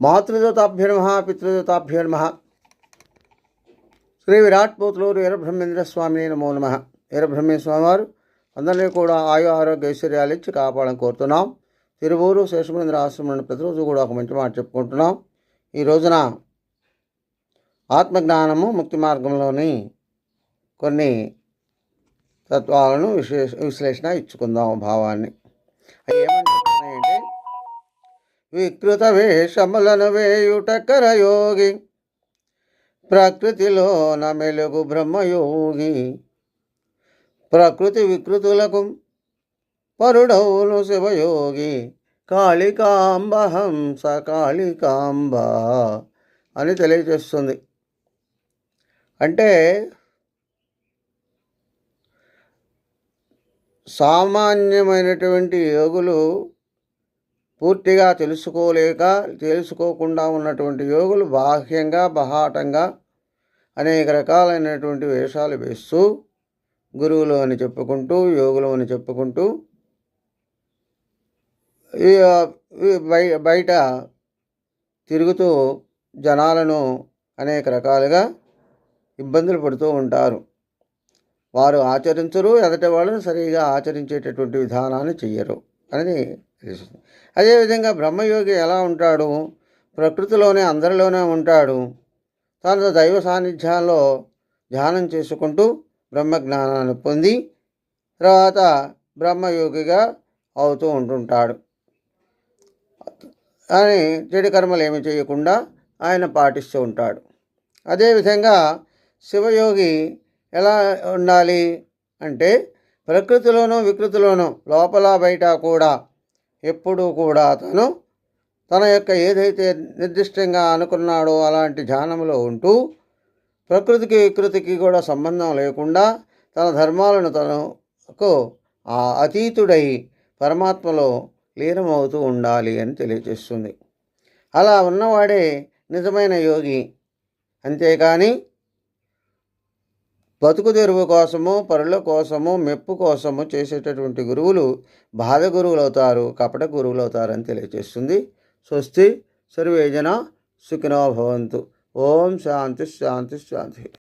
మాతృదూతాభ్యర్మ పితృదూతాభ్యర్మ శ్రీ విరాట్ పోతులూరు వీరబ్రహ్మేంద్ర స్వామి నమో నమ. వీరబ్రహ్మేంద్ర స్వామి వారు అందరినీ కూడా ఆయు ఆరోగ్య ఐశ్వర్యాలు ఇచ్చి కాపాడాలని కోరుతున్నాం. తిరువూరు శేషమేంద్ర ఆశ్రమం ప్రతిరోజు కూడా ఒక మంచి మాట చెప్పుకుంటున్నాం. ఈ రోజున ఆత్మజ్ఞానము ముక్తి మార్గంలోని కొన్ని తత్వాలను విశ్లేష విశ్లేషణ ఇచ్చుకుందాం భావాన్ని. ఏమంటే వికృత వేషములను వేయుట కరయోగి ప్రకృతిలోన మెలుగు బ్రహ్మయోగి ప్రకృతి వికృతులకు పరుడౌను శివయోగి కాళికాంబ హంస కాళికాంబ అని తెలియజేస్తుంది. అంటే సామాన్యమైనటువంటి యోగులు పూర్తిగా తెలుసుకోలేక తెలుసుకోకుండా ఉన్నటువంటి యోగులు బాహ్యంగా బహాటంగా అనేక రకాలైనటువంటి వేషాలు వేస్తూ గురువులు అని చెప్పుకుంటూ యోగులు అని చెప్పుకుంటూ బయ- బయట తిరుగుతూ జనాలను అనేక రకాలుగా ఇబ్బందులు పడుతూ ఉంటారు. వారు ఆచరించరు ఎదటి వాళ్ళని సరిగా ఆచరించేటటువంటి విధానాన్ని చెయ్యరు. అని తెలుస్తుంది అదేవిధంగా బ్రహ్మయోగి ఎలా ఉంటాడు? ప్రకృతిలోనే అందరిలోనే ఉంటాడు. తన దైవ సాన్నిధ్యాల్లో ధ్యానం చేసుకుంటూ బ్రహ్మజ్ఞానాన్ని పొంది తర్వాత బ్రహ్మయోగిగా అవుతూ ఉంటుంటాడు. అని చెడు కర్మలు ఏమి చేయకుండా ఆయన పాటిస్తూ ఉంటాడు. అదేవిధంగా శివయోగి ఎలా ఉండాలి అంటే ప్రకృతిలోనూ వికృతిలోనూ లోపల బయట కూడా ఎప్పుడూ కూడా తను తన యొక్క ఏదైతే నిర్దిష్టంగా అనుకున్నాడో అలాంటి ధ్యానంలో ఉంటూ ప్రకృతికి వికృతికి కూడా సంబంధం లేకుండా తన ధర్మాలను తనకు ఆ అతీతుడై పరమాత్మలో లీనమవుతూ ఉండాలి అని తెలియజేస్తుంది. అలా ఉన్నవాడే నిజమైన యోగి. అంతేకాని బతుకు తెరువు కోసము పరుల కోసము మెప్పు కోసము చేసేటటువంటి గురువులు బాధ గురువులు అవుతారు కపట గురువులు అవుతారని తెలియజేస్తుంది స్వస్తి సర్వేజన సుఖినో భవంతు. ఓం శాంతి శాంతి శాంతి.